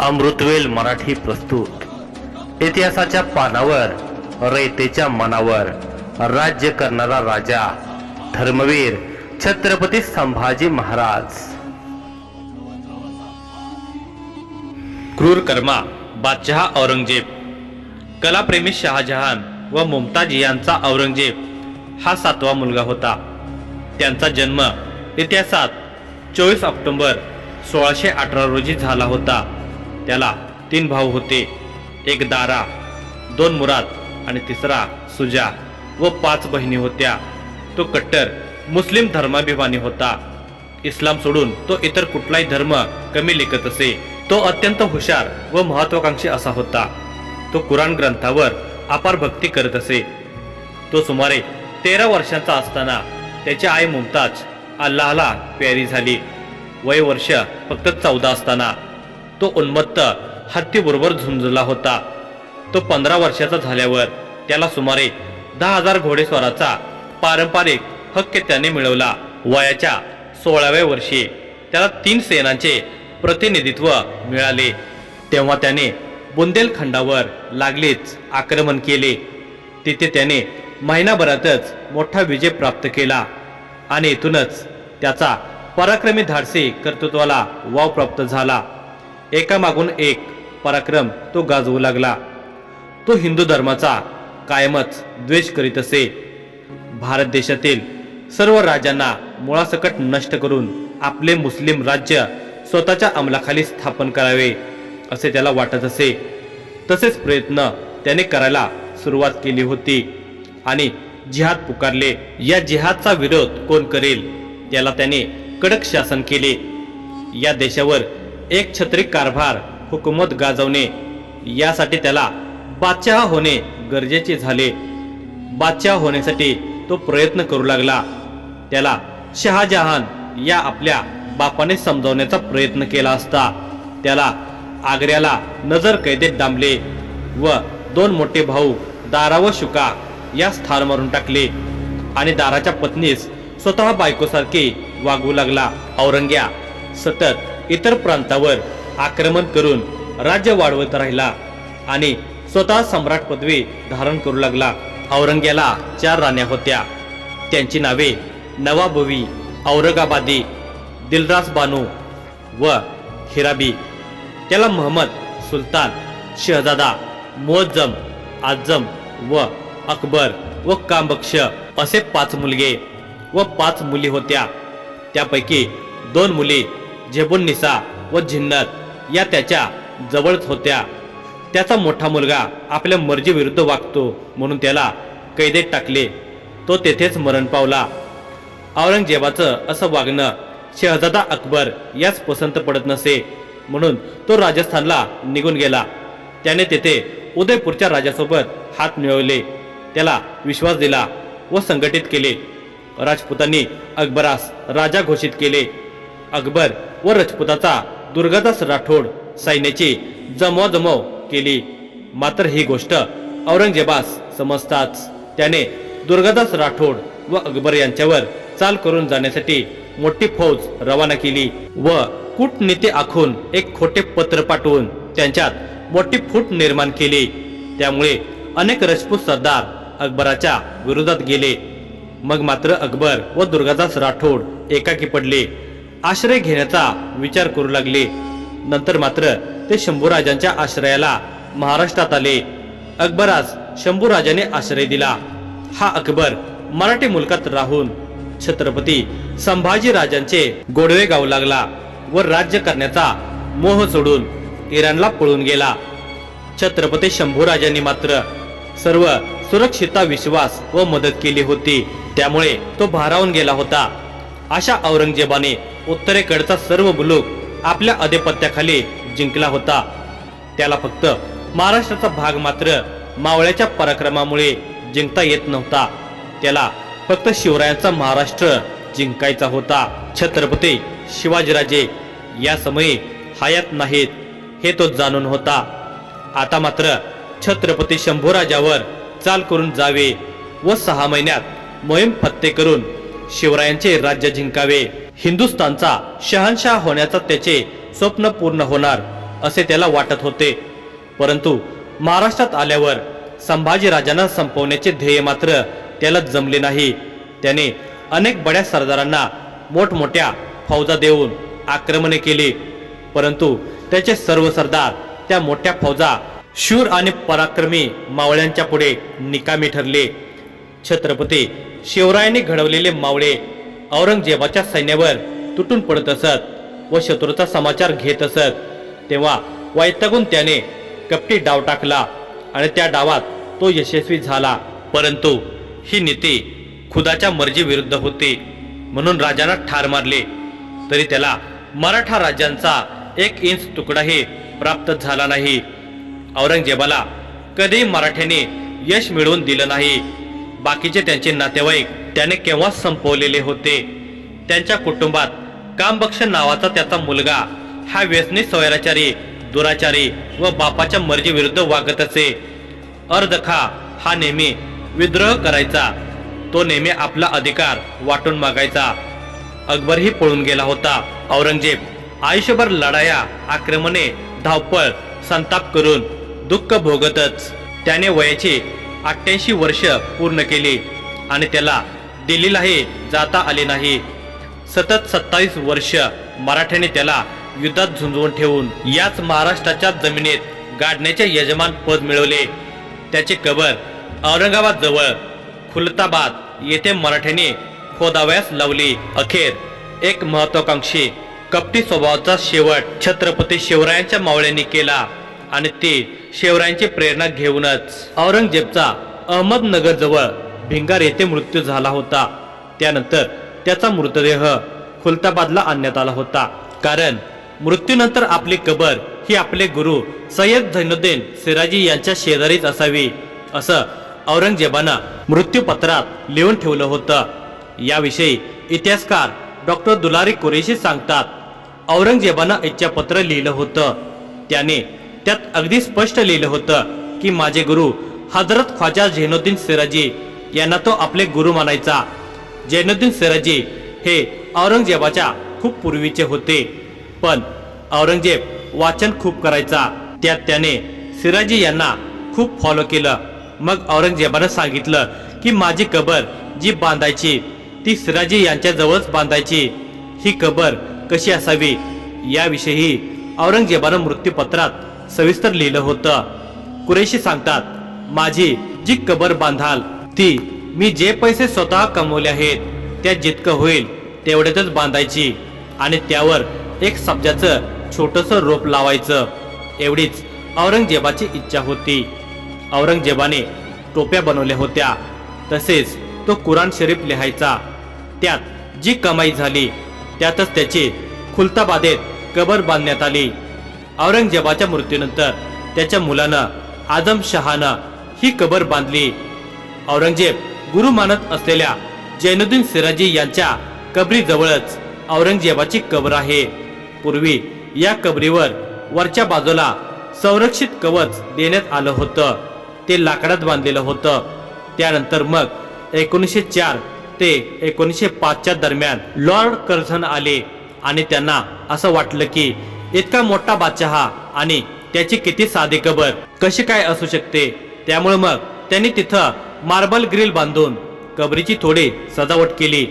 अमृतवेल मराठी प्रस्तुत. इतिहासाच्या पानावर रयतेच्या मनावर राज्य करणारा राजा धर्मवीर छत्रपती संभाजी महाराज. क्रूर कर्मा बादशहा औरंगजेब. कलाप्रेमी शहाजहान व मुमताज यांचा औरंगजेब हा सातवा मुलगा होता. त्यांचा जन्म इतिहासात चोवीस ऑक्टोबर सोळाशे अठरा रोजी झाला होता. त्याला तीन भाऊ होते. एक दारा दोन मुराद आणि तिसरा सुजा व पाच बहिणी होत्या. तो कट्टर मुस्लिम धर्माभिमानी होता. इस्लाम सोडून तो इतर कुठलाही धर्म कमी लेखत असे तो अत्यंत हुशार व महत्वाकांक्षी असा होता. तो कुराण ग्रंथावर अपार भक्ती करत असे. तो सुमारे तेरा वर्षांचा असताना त्याची आई मुमताज अल्लाहला प्यारी झाली. वय वर्ष फक्त चौदा असताना तो उन्मत्त हत्तीबरोबर झुंजला होता. तो पंधरा वर्षाचा झाल्यावर त्याला सुमारे दहा हजार घोडेस्वाराचा पारंपरिक हक्क त्याने मिळवला. वयाच्या सोळाव्या वर्षी त्याला तीन सेनांचे प्रतिनिधित्व मिळाले. तेव्हा त्याने बुंदेलखंडावर लागलीच आक्रमण केले. तिथे त्याने महिनाभरातच मोठा विजय प्राप्त केला आणि इथूनच त्याचा पराक्रमी धाडसी कर्तृत्वाला वाव प्राप्त झाला. एकामागून एक पराक्रम तो गाजवू लागला. तो हिंदू धर्माचा कायमच द्वेष करीत असे. भारत देशातील सर्व राजांना मुळासकट नष्ट करून आपले मुस्लिम राज्य स्वतःच्या अंमलाखाली स्थापन करावे असे त्याला वाटत असे. तसेच प्रयत्न त्याने करायला सुरुवात केली होती आणि जिहाद पुकारले. या जिहादचा विरोध कोण करेल त्याला त्याने कडक शासन केले. या देशावर एक छत्री कारभार हुकूमत गाजवणे. यासाठी त्याला बादशाह होणे गरजेचे झाले. बादशाह होण्यासाठी तो प्रयत्न करू लागला. त्याला शहाजहान या आपल्या बापाने समजावण्याचा प्रयत्न केला असता. त्याला आग्र्याला नजर कैदेत डांबले व दोन मोठे भाऊ दारा व शुका या स्थान मारून टाकले. आणि दाराच्या पत्नीस स्वतः बायकोसारखे वागू लागला. औरंग्या सतत इतर प्रांतावर आक्रमण करून राज्य वाढवत राहिला आणि स्वतः सम्राट पदवी धारण करू लागला. औरंग्याला चार राण्या होत्या. त्यांची नावे नवाबवी औरंगाबादी दिलराज बानू व हिराबी. त्याला महम्मद सुलतान शहजादा मुअज्जम आजम व अकबर व कामबक्ष असे पाच मुलगे व पाच मुली होत्या. त्यापैकी दोन मुली झेबुन्निसा व झिन्नत या त्याच्या जवळच होत्या. त्याचा मोठा मुलगा आपल्या मर्जीविरुद्ध वागतो म्हणून त्याला कैदेत टाकले. तो तेथेच मरण पावला. औरंगजेबाचं असं वागणं शहजादा अकबर याच पसंत पडत नसे म्हणून तो राजस्थानला निघून गेला. त्याने तेथे उदयपूरच्या राजासोबत हात मिळवले. त्याला विश्वास दिला व संघटित केले. राजपुतांनी अकबरास राजा घोषित केले. अकबर व रजपुताचा दुर्गादास राठोड सैन्याची जमवाजमव केली. मात्र ही गोष्ट औरंगजेबास समजताच त्याने दुर्गादास राठोड व अकबर यांच्यावर चाल करून जाण्यासाठी मोठी फौज रवाना केली व कूटनीती आखून एक खोटे पत्र पाठवून त्यांच्यात मोठी फूट निर्माण केली. त्यामुळे अनेक राजपूत सरदार अकबराच्या विरोधात गेले. मग मात्र अकबर व दुर्गादास राठोड एकाकी पडले. आश्रय घेण्याचा विचार करू लागले. नंतर मात्र ते शंभूराजांच्या आश्रयाला महाराष्ट्रात आले. अकबरास शंभूराजाने आश्रय दिला. हा अकबर मराठी मुलकात राहून छत्रपती संभाजीराजांचे गोडवे गाऊ लागला व राज्य करण्याचा मोह सोडून इराणला पळून गेला. छत्रपती शंभूराजांनी मात्र सर्व सुरक्षिता विश्वास व मदत केली होती. त्यामुळे तो भारावून गेला होता. अशा औरंगजेबाने उत्तरेकडचा सर्व मुलूक आपल्या अधिपत्याखाली जिंकला होता. त्याला फक्त महाराष्ट्राचा भाग मात्र मावळ्याच्या पराक्रमामुळे जिंकता येत नव्हता. त्याला फक्त शिवरायांचा महाराष्ट्र जिंकायचा होता. छत्रपती शिवाजीराजे या समयी हयात नाहीत हे तो जाणून होता. आता मात्र छत्रपती शंभूराजावर चाल करून जावे व सहा महिन्यात मोहीम फत्ते करून शिवरायांचे राज्य जिंकावे. हिंदुस्थानचा शहनशाह होण्याचा त्याचे स्वप्न पूर्ण होणार असे त्याला वाटत होते. परंतु महाराष्ट्रात आल्यावर संभाजीराजांना संपवण्याचे ध्येय मात्र त्याला जमले नाही. त्याने अनेक बड्या सरदारांना मोठमोठ्या फौजा देऊन आक्रमणे केली. परंतु त्याचे सर्व सरदार त्या मोठ्या फौजा शूर आणि पराक्रमी मावळ्यांच्या पुढे निकामी ठरले. छत्रपती शिवरायांनी घडवलेले मावळे औरंगजेबाच्या सैन्यावर तुटून पडत असत व शत्रूचा समाचार घेत असत. तेव्हा वैतागून त्याने कपटी डाव टाकला आणि त्या डावात तो यशस्वी झाला. परंतु ही नीती खुदाच्या मर्जीविरुद्ध होती. म्हणून राजांना ठार मारले. तरी त्याला मराठा राज्यांचा एक इंच तुकडाही प्राप्त झाला नाही. औरंगजेबाला कधी मराठ्याने यश मिळवून दिलं नाही. बाकीचे त्यांचे नातेवाईक त्याने केव्हाच संपवलेले होते. त्यांच्या कुटुंबात कामबक्ष नावाचा त्याचा मुलगा हा व्यसनी स्वैराचारी दुराचारी व बापाच्या मर्जीविरुद्ध वागत असे अर्धखा हा नेहमी विद्रोह करायचा. तो नेहमी आपला अधिकार वाटून मागायचा. अकबरही पळून गेला होता. औरंगजेब आयुष्यभर लढाया आक्रमणे धावपळ संताप करून दुःख भोगतच. त्याने वयाची अठ्ठ्याऐंशी वर्ष पूर्ण केली आणि त्याला दिल्लीलाही जाता आले नाही. सतत सत्तावीस वर्ष मराठ्याने त्याला युद्धात झुंजवून ठेवून याच महाराष्ट्राच्या जमिनीत गाडण्याचे यजमान पद मिळवले. त्याचे कबर औरंगाबाद जवळ खुलताबाद येथे मराठ्याने खोदावयास लावली. अखेर एक महत्वाकांक्षी कपटी स्वभावाचा शेवट छत्रपती शिवरायांच्या मावळ्यांनी केला आणि ते शिवरायांची प्रेरणा घेऊनच औरंगजेबचा अहमदनगर जवळ भिंगार येथे मृत्यू झाला होता. त्यानंतर त्याचा मृतदेह खुलताबादला आणण्यात आला होता. कारण मृत्यूनंतर आपली कबर ही आपले गुरु सय्यद झैनुद्दीन सिराजी यांच्या शेजारीच असावी असं औरंगजेबानं मृत्यूपत्रात लिहून ठेवलं होतं. याविषयी इतिहासकार डॉक्टर दुलारी कुरेशी सांगतात औरंगजेबानं इच्छापत्र लिहिलं होतं. त्याने त्यात अगदी स्पष्ट लिहिलं होतं की माझे गुरु हजरत ख्वाजा झैनुद्दीन सिराजी यांना तो आपले गुरु मानायचा. जैनुद्दीन सिराजी हे औरंगजेबाच्या खूप पूर्वीचे होते. पण औरंगजेब वाचन खूप करायचा. त्यात त्याने सिराजी यांना खूप फॉलो केलं. मग औरंगजेबानं सांगितलं की माझी कबर जी बांधायची ती सिराजी यांच्याजवळच बांधायची. ही कबर कशी असावी? याविषयी औरंगजेबानं मृत्यूपत्रात सविस्तर लिहिलं होतं. कुरेशी सांगतात माझी जी कबर बांधाल ती मी जे पैसे स्वतः कमवले आहेत त्या जितकं होईल तेवढ्यातच बांधायची आणि त्यावर एक सब्जाचं छोटंसं रोप लावायचं. एवढीच औरंगजेबाची इच्छा होती. औरंगजेबाने टोप्या बनवल्या होत्या. तसेच तो कुराण शरीफ लिहायचा. त्यात जी कमाई झाली त्यातच त्याची खुलताबादेत कबर बांधण्यात आली. औरंगजेबाच्या मृत्यूनंतर त्याच्या मुलानं आजम शहानं ही कबर बांधली. औरंगजेब गुरु मानत असलेल्या जैनुद्दीन सिराजी यांच्या कबरीजवळच औरंगजेबाची कबर आहे. पूर्वी या कबरीवर वरच्या बाजूला संरक्षित कवच देण्यात आलं होतं. ते लाकडात बांधलेलं होतं. त्यानंतर मग एकोणीसशे चार ते एकोणीसशे पाचच्या दरम्यान लॉर्ड कर्झन आले आणि त्यांना असं वाटलं की इतका मोठा बादशहा आणि त्याची किती साधी कबर कशी काय असू शकते? त्यामुळे मग त्यांनी तिथं मार्बल ग्रिल बांधून कबरीची थोडी सजावट केली.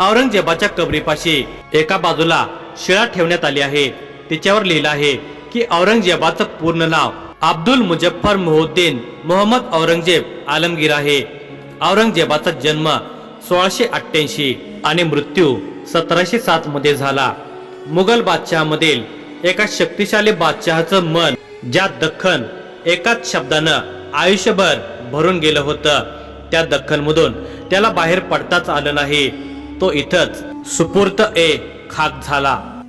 औरंगजेबाच्या कबरीपाशी एका बाजूला शिळा ठेवण्यात आली आहे. तिच्यावर लिहिलं आहे की औरंगजेबाचं पूर्ण नाव अब्दुल मुजफ्फर मोहुद्दीन मोहम्मद औरंगजेब आलमगीर आहे. औरंगजेबाचा जन्म सोळाशे अठ्ठ्याऐंशी आणि मृत्यू सतराशे सात मध्ये झाला. मुघल बादशहामधील एका शक्तिशाली बादशहाचं मन ज्या दख्खन एकाच शब्दानं आयुष्यभर भरून गेलं होतं त्या दख्खनमधून. त्याला बाहेर पडताच आलं नाही. तो इथंच सुपूर्त ए खाक झाला.